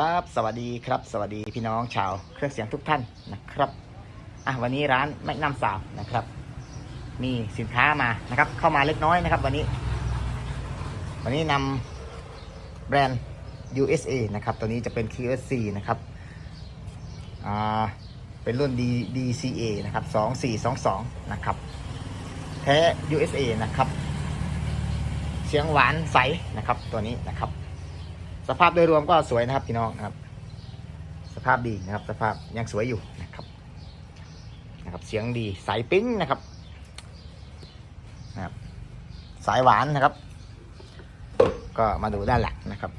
ครับ สวัสดีครับ สวัสดีพี่น้องชาว เครื่องเสียงทุกท่านนะครับอะวันนี้ร้านแมกนัมสาวนะครับ มีสินค้ามานะครับ เข้ามาเล็กน้อยนะครับ วันนี้ วันนี้นำแบรนด์ USA นะครับ ตัวนี้จะเป็น QSC นะครับอ่าเป็นรุ่น D DCA นะครับ2422 นะครับแท้ USA นะครับ เสียงหวานใสนะครับตัวนี้นะครับ สภาพโดยรวมก็สวยนะครับพี่น้องครับ สภาพดีนะครับ สภาพยังสวยอยู่นะครับนะครับ เสียงดีสายปิ้งนะครับนะครับ สายหวานนะครับ ก็มาดูด้านหลังนะครับ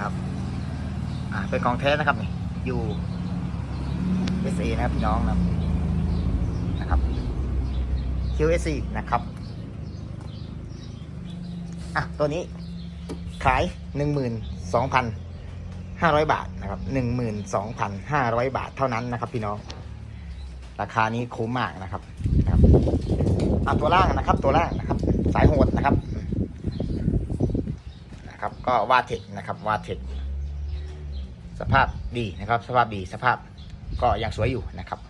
ครับอ่าเป็นกองแท้นะครับนี่อยู่ SA นะครับพี่น้องนะครับนะครับ QSC นะครับอะตัวนี้ขาย 12,500 บาทนะครับ 12,500 บาทเท่านั้นนะครับ พี่น้อง ราคานี้คุ้มมากนะครับนะครับอะตัวล่างนะครับ ตัวล่างนะครับ สายโหดนะครับนะครับ ก็วาเทคนะครับวาเทคสภาพดีนะครับ สภาพดีสภาพก็ยังสวยอยู่นะครับ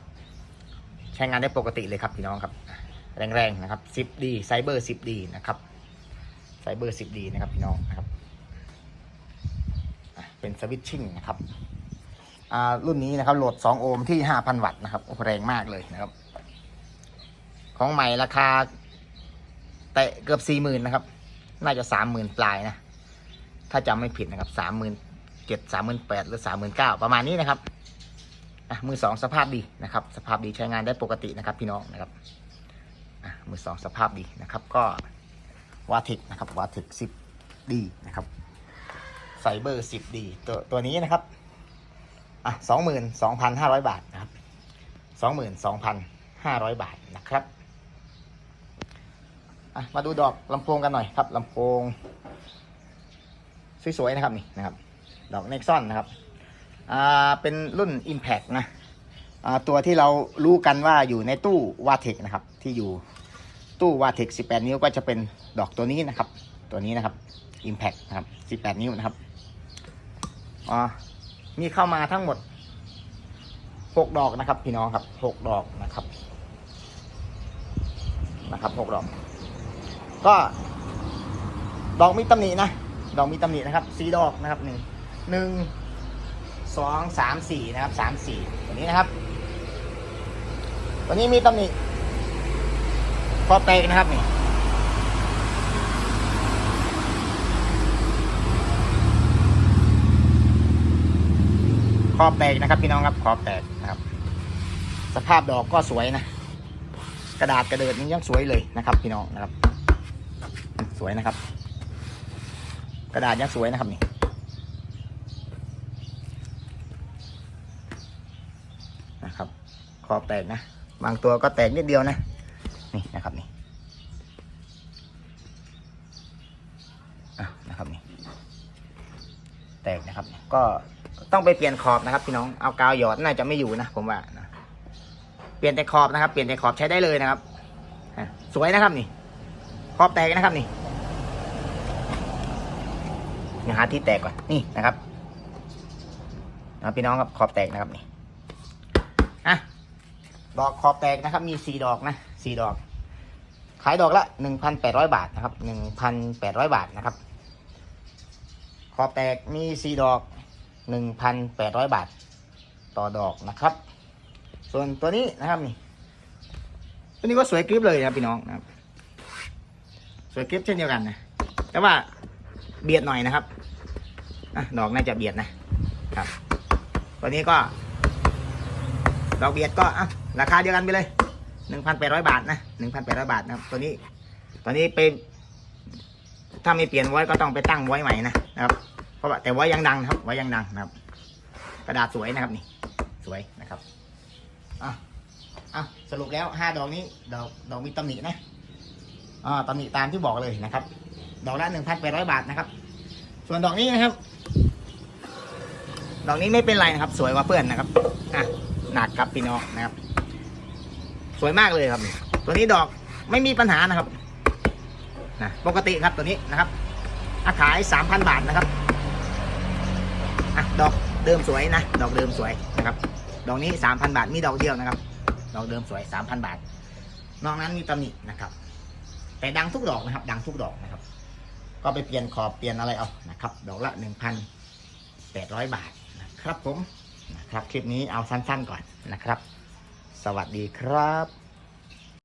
ใช้งานได้ปกติเลยครับพี่น้องครับ แรงๆนะครับ 10D ไซเบอร์ 10D นะครับไซเบอร์ 10D นะครับพี่น้องนะครับเป็นสวิตชิ่งนะครับอ่ารุ่นนี้นะครับโหลด 2 โอห์มที่ 5,000 วัตต์นะครับแรงมากเลยนะครับ ของใหม่ราคาแตะเกือบ 40,000นะครับ น่าจะ 30,000 ปลายนะ ถ้าจำไม่ผิดนะครับ 37,000 38,000หรือ 39,000 ประมาณนี้นะครับอะมือสองสภาพดีนะครับ สภาพดีใช้งานได้ปกตินะครับพี่น้องนะครับ มือสองสภาพดีนะครับ ก็วาเทคนะครับวาเทคสิบดีนะครับไซเบอร์สิบดีตัวตัวนี้นะครับอะสองหมื่นสองพันห้าร้อยบาทนะครับสองหมื่นสองพันห้าร้อยบาทนะครับอะมาดูดอกลำโพงกันหน่อยครับลำโพงสวยๆนะครับนี่นะครับ ดอกเน็กซอนนะครับอ่าเป็นรุ่น Impact นะอ่าตัวที่เรารู้กันว่าอยู่ในตู้วาเทคนะครับที่อยู่ ตู้วาเทค18 นิ้วก็จะเป็นดอกตัวนี้นะครับ ตัวนี้นะครับ Impact นะครับ 18 นิ้วนะครับอ่ามีเข้ามาทั้งหมด 6 ดอกนะครับ พี่น้องครับ 6 ดอกนะครับ นะครับ 6 ดอก ก็ ดอกมีตำหนินะ ดอกมีตำหนินะครับสีดอกนะครับหนึ่งหนึ่งสองสามสี่นะครับสามสี่ตัวนี้นะครับ ตัวนี้มีตำหนิ คอแตกนะครับนี่คอบแตกนะครับพี่น้องครับคอบแตกนะครับ สภาพดอกก็สวยนะ กระดาษกระเดิดนี้ยังสวยเลยนะครับ พี่น้องนะครับ สวยนะครับ กระดาษยังสวยนะครับนี่นะครับคอแตกนะ บางตัวก็แตกนิดเดียวนะ นี่นะครับนี่อะนะครับนี่แตกนะครับ ก็ต้องไปเปลี่ยนขอบนะครับ พี่น้องเอากาวหยอดน่าจะไม่อยู่นะผมว่านะเปลี่ยนแต่ขอบนะครับ เปลี่ยนแต่ขอบใช้ได้เลยนะครับสวยนะครับนี่ขอบแตกนะครับนี่เดี๋ยวหาที่แตกก่อนนี่นะครับเอาพี่น้องครับขอบแตกนะครับนี่อะดอกขอบแตกนะครับ มีสี่ดอกนะสี่ดอก ขายดอกละหนึ่งพันแปดร้อยบาทนะครับหนึ่งพันแปดร้อยบาทนะครับ ขอบแตกมีสี่ดอกหนึ่งพันแปดร้อยบาทต่อดอกนะครับ ส่วนตัวนี้นะครับนี่ตัวนี้ก็สวยกริบเลยนะพี่น้องนะครับ สวยกริบเช่นเดียวกันนะ แต่ว่าเบียดหน่อยนะครับอดอกน่าจะเบียดนะครับตัวนี้ก็ ดอกเบียดก็อะราคาเดียวกันไปเลย หนึ่งพันแปดร้อยบาทนะหนึ่งพันแปดร้อยบาทนะครับตัวนี้ตัวนี้ไปถ้าไม่เปลี่ยนไว้ก็ต้องไปตั้งไว้ใหม่นะนะครับ เพราะว่าแต่ไว้ยังดังครับ ไว้ยังดังนะครับ กระดาษสวยนะครับนี่ สวยนะครับอะอะสรุปแล้วห้าดอกนี้ดอกดอกมีตำหนินะอ่าตำหนิตามที่บอกเลยนะครับ ดอกละหนึ่งพันแปดร้อยบาทนะครับ ส่วนดอกนี้นะครับ ดอกนี้ไม่เป็นไรนะครับ สวยกว่าเพื่อนนะครับอะหนักครับพี่น้องนะครับ สวยมากเลยครับ ตัวนี้ดอกไม่มีปัญหานะครับนะปกติครับตัวนี้นะครับอาขาย3,000บาทนะครับอะดอกเดิมสวยนะ ดอกเดิมสวยนะครับ ดอกนี้3,000บาทมีดอกเดียวนะครับ ดอกเดิมสวย3,000บาท นอกนั้นมีตำหนินะครับ แต่ดังทุกดอกนะครับ ดังทุกดอกนะครับ ก็ไปเปลี่ยนขอบเปลี่ยนอะไรเอานะครับ ดอกละ1,800บาทนะครับผมนะครับคลิปนี้เอาสั้นๆก่อนนะครับ สวัสดีครับ